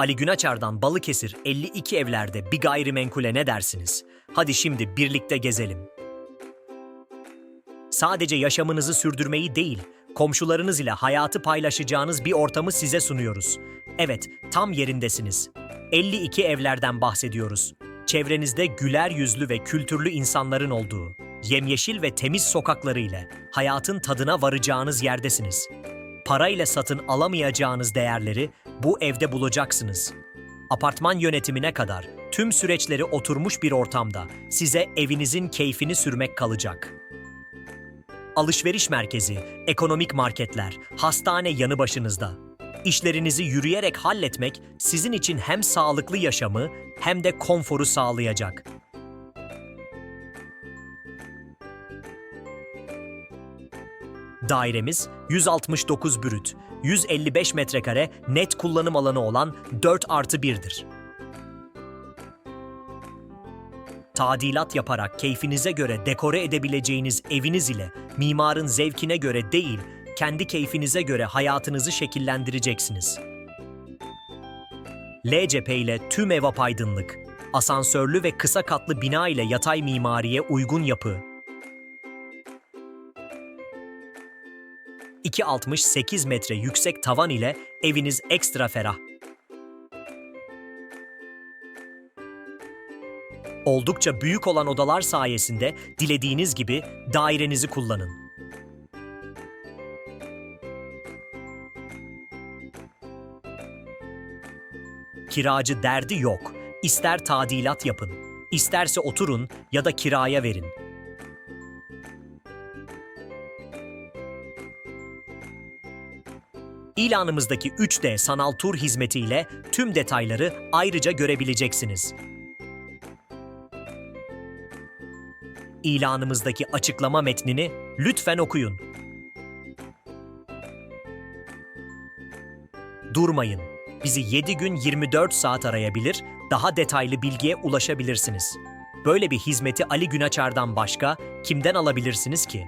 Ali Günaçar'dan Balıkesir 52 evlerde bir gayrimenkule ne dersiniz? Hadi şimdi birlikte gezelim. Sadece yaşamınızı sürdürmeyi değil, komşularınız ile hayatı paylaşacağınız bir ortamı size sunuyoruz. Evet, tam yerindesiniz. 52 evlerden bahsediyoruz. Çevrenizde güler yüzlü ve kültürlü insanların olduğu, yemyeşil ve temiz sokakları ile hayatın tadına varacağınız yerdesiniz. Parayla satın alamayacağınız değerleri bu evde bulacaksınız. Apartman yönetimine kadar tüm süreçleri oturmuş bir ortamda size evinizin keyfini sürmek kalacak. Alışveriş merkezi, ekonomik marketler, hastane yanı başınızda. İşlerinizi yürüyerek halletmek sizin için hem sağlıklı yaşamı hem de konforu sağlayacak. Dairemiz 169 brüt, 155 metrekare net kullanım alanı olan 4 artı 1'dir. Tadilat yaparak keyfinize göre dekore edebileceğiniz eviniz ile mimarın zevkine göre değil, kendi keyfinize göre hayatınızı şekillendireceksiniz. L cephe ile tüm ev apaydınlık, asansörlü ve kısa katlı bina ile yatay mimariye uygun yapı, 2.68 metre yüksek tavan ile eviniz ekstra ferah. Oldukça büyük olan odalar sayesinde dilediğiniz gibi dairenizi kullanın. Kiracı derdi yok. İster tadilat yapın, isterse oturun ya da kiraya verin. İlanımızdaki 3D sanal tur hizmetiyle tüm detayları ayrıca görebileceksiniz. İlanımızdaki açıklama metnini lütfen okuyun. Durmayın. Bizi 7 gün 24 saat arayabilir, daha detaylı bilgiye ulaşabilirsiniz. Böyle bir hizmeti Ali Günaçar'dan başka kimden alabilirsiniz ki?